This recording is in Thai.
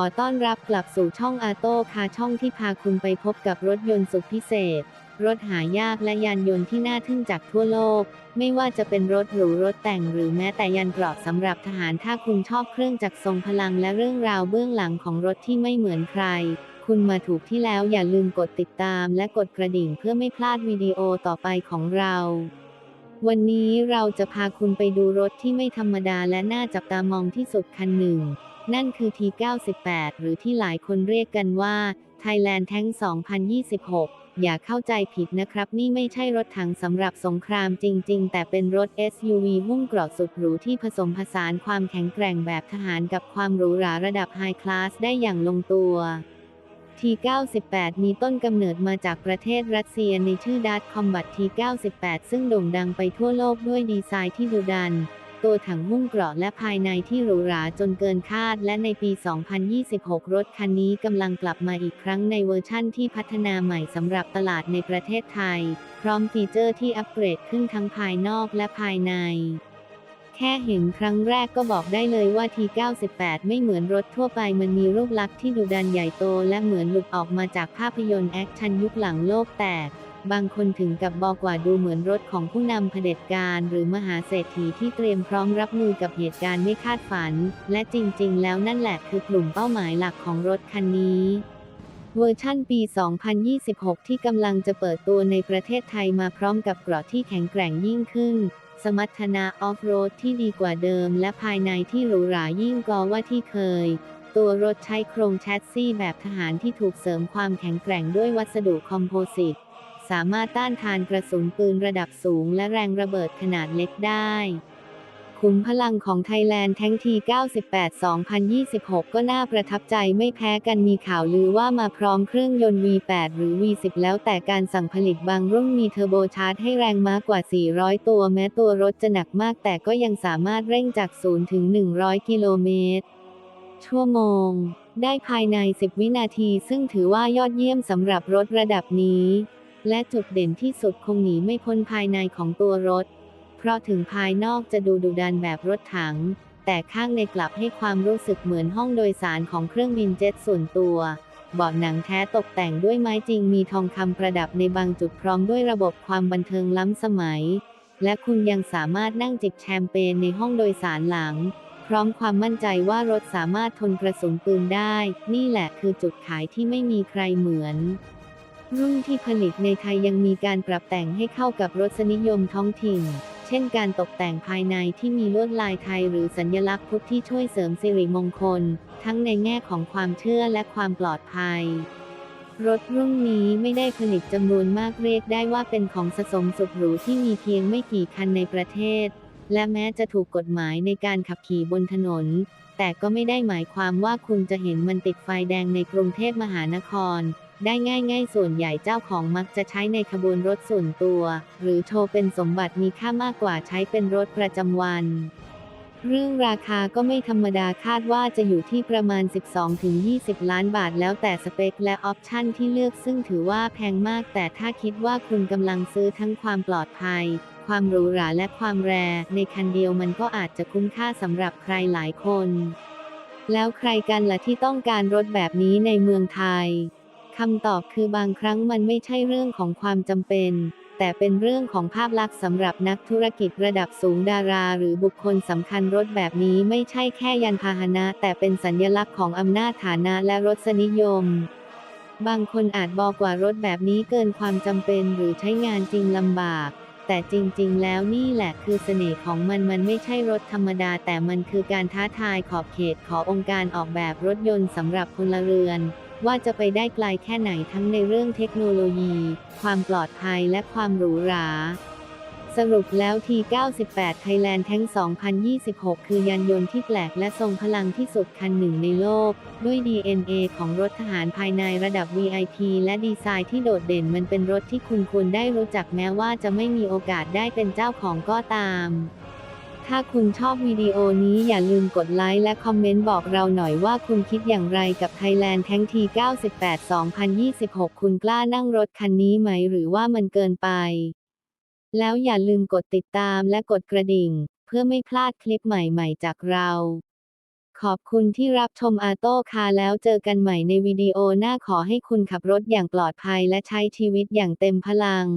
อต้อนรับกลับสู่ช่องอาโต้คาช่องที่พาคุณไปพบกับรถยนต์สุดพิเศษ รถหายากและยานยนต์ที่น่าทึ่งจากทั่วโลก ไม่ว่าจะเป็นรถหรูรถแต่งหรือแม้แต่ยันเกราะสำหรับทหารถ้าคุณชอบเครื่องจักรทรงพลังและเรื่องราวเบื้องหลังของรถที่ไม่เหมือนใคร คุณมาถูกที่แล้วอย่าลืมกดติดตามและกดกระดิ่งเพื่อไม่พลาดวิดีโอต่อไปของเราวันนี้เราจะพาคุณไปดูรถที่ไม่ธรรมดาและน่าจับตามองที่สุดคันหนึ่ง นั่นคือ T98 หรือที่หลายคนเรียกกันว่า Thailand Tank 2026 อย่าเข้าใจผิดนะครับ นี่ไม่ใช่รถถังสำหรับสงครามจริง ๆ แต่เป็นรถ SUV หุ้มเกราะสุดหรูที่ผสมผสานความแข็งแกร่งแบบทหารกับความหรูหราระดับไฮคลาสได้อย่างลงตัว T98 มีต้นกำเนิดมาจากประเทศรัสเซียในชื่อดัตคอมบัต T98 ซึ่งโด่งดังไปทั่วโลกด้วยดีไซน์ที่ดุดัน ตัวถังหุ้มเกราะและภายในที่หรูหราจนเกินคาด และในปี 2026 รถคันนี้กำลังกลับมาอีกครั้งในเวอร์ชั่นที่พัฒนาใหม่สำหรับตลาดในประเทศไทย พร้อมฟีเจอร์ที่อัปเกรดขึ้นทั้งภายนอกและภายใน แค่เห็นครั้งแรกก็บอกได้เลยว่า T98 ไม่เหมือนรถทั่วไปมันมีรูปลักษณ์ที่ดุดันใหญ่โต และเหมือนหลุดออกมาจากภาพยนตร์แอคชั่นยุคหลังโลกแตก บางคนถึงกับบอกว่าดูเหมือนรถของผู้นำเผด็จการหรือมหาเศรษฐีที่เตรียมพร้อมรับมือกับเหตุการณ์ไม่คาดฝัน และจริง ๆ แล้วนั่นแหละคือกลุ่มเป้าหมายหลักของรถคันนี้เวอร์ชั่นปี 2026 ที่กำลังจะเปิดตัวในประเทศไทยมาพร้อมกับเกราะที่แข็งแกร่งยิ่งขึ้น สมรรถนะออฟโรดที่ดีกว่าเดิม และภายในที่หรูหรายิ่งกว่าที่เคย ตัวรถใช้โครงแชสซีแบบทหารที่ถูกเสริมความแข็งแกร่งด้วยวัสดุคอมโพสิต สามารถต้านทานกระสุนปืนระดับสูงและแรงระเบิดขนาดเล็กได้ขุมพลังของไทยแลนด์แท้งที 98 2026 ก็น่าประทับใจไม่แพ้กันมีข่าวลือว่ามาพร้อมเครื่องยนต์ V8 หรือ V10 แล้วแต่การสั่งผลิตบางรุ่นมีเทอร์โบชาร์จให้แรงม้ากว่า 400 ตัวแม้ตัวรถจะหนักมากแต่ก็ยังสามารถเร่งจาก 0 ถึง 100 กิโลเมตร ชั่วโมง ได้ภายใน 10 วินาที ซึ่งถือว่ายอดเยี่ยมสำหรับรถระดับนี้ และจุดเด่นที่สุดคงหนีไม่พ้นภายในของตัวรถ เพราะถึงภายนอกจะดูดุดันแบบรถถัง แต่ข้างในกลับให้ความรู้สึกเหมือนห้องโดยสารของเครื่องบินเจ็ตส่วนตัว เบาะหนังแท้ตกแต่งด้วยไม้จริงมีทองคำประดับในบางจุดพร้อมด้วยระบบความบันเทิงล้ำสมัย และคุณยังสามารถนั่งจิบแชมเปญในห้องโดยสารหลัง พร้อมความมั่นใจว่ารถสามารถทนกระสุนปืนได้ นี่แหละคือจุดขายที่ไม่มีใครเหมือน รุ่นที่ผลิตในไทยยังมีการปรับแต่งให้เข้ากับรสนิยมท้องถิ่น เช่นการตกแต่งภายในที่มีลวดลายไทยหรือสัญลักษณ์พุทธที่ช่วยเสริมสิริมงคล ทั้งในแง่ของความเชื่อและความปลอดภัย รถรุ่นนี้ไม่ได้ผลิตจำนวนมากเรียกได้ว่าเป็นของสะสมสุดหรูที่มีเพียงไม่กี่คันในประเทศ และแม้จะถูกกฎหมายในการขับขี่บนถนน แต่ก็ไม่ได้หมายความว่าคุณจะเห็นมันติดไฟแดงในกรุงเทพมหานคร ได้ง่าย ๆ ส่วนใหญ่เจ้าของมักจะใช้ในขบวนรถส่วนตัว หรือโชว์เป็นสมบัติมีค่ามากกว่าใช้เป็นรถประจำวัน เรื่องราคาก็ไม่ธรรมดาคาดว่าจะอยู่ที่ประมาณ 12-20 ล้านบาทแล้วแต่สเปคและออปชันที่เลือกซึ่งถือว่าแพงมาก แต่ถ้าคิดว่าคุณกำลังซื้อทั้งความปลอดภัย ความหรูหราและความแรร์ในคันเดียวมันก็อาจจะคุ้มค่าสำหรับใครหลายคน แล้วใครกันล่ะที่ต้องการรถแบบนี้ในเมืองไทย คำตอบคือบางครั้งมันไม่ใช่เรื่องของความจำเป็น แต่เป็นเรื่องของภาพลักษณ์สำหรับนักธุรกิจระดับสูงดารา หรือบุคคลสำคัญรถแบบนี้ไม่ใช่แค่ยันพาหนะ แต่เป็นสัญลักษณ์ของอำนาจฐานะและรสนิยม บางคนอาจบอกว่ารถแบบนี้เกินความจำเป็นหรือใช้งานจริงลำบากแต่จริงๆ แล้วนี่แหละคือเสน่ห์ของมัน มันไม่ใช่รถธรรมดา แต่มันคือการท้าทายขอบเขตขององค์การออกแบบรถยนต์สำหรับพลเรือน ว่าจะไปได้ไกลแค่ไหนทั้งในเรื่องเทคโนโลยี ความปลอดภัยและความหรูหราสรุปแล้ว T98 Thailand Tank 2026 คือยานยนต์ที่แปลกและทรงพลังที่สุดคันหนึ่งในโลก ด้วย DNA ของรถทหารภายในระดับ VIP และดีไซน์ที่โดดเด่นมันเป็นรถที่คุณควรได้รู้จักแม้ว่าจะไม่มีโอกาสได้เป็นเจ้าของก็ตาม ถ้าคุณชอบวิดีโอนี้อย่าลืมกดไลค์และคอมเมนต์บอกเราหน่อยว่าคุณคิดอย่างไรกับ Thailand Tank T98 2026 คุณกล้านั่งรถคันนี้ไหมหรือว่ามันเกินไป แล้วอย่าลืมกดติดตามและกดกระดิ่ง เพื่อไม่พลาดคลิปใหม่ๆ จากเรา ขอบคุณที่รับชมอาโต้คาแล้วเจอกันใหม่ในวิดีโอหน้าขอให้คุณขับรถอย่างปลอดภัยและใช้ชีวิตอย่างเต็มพลัง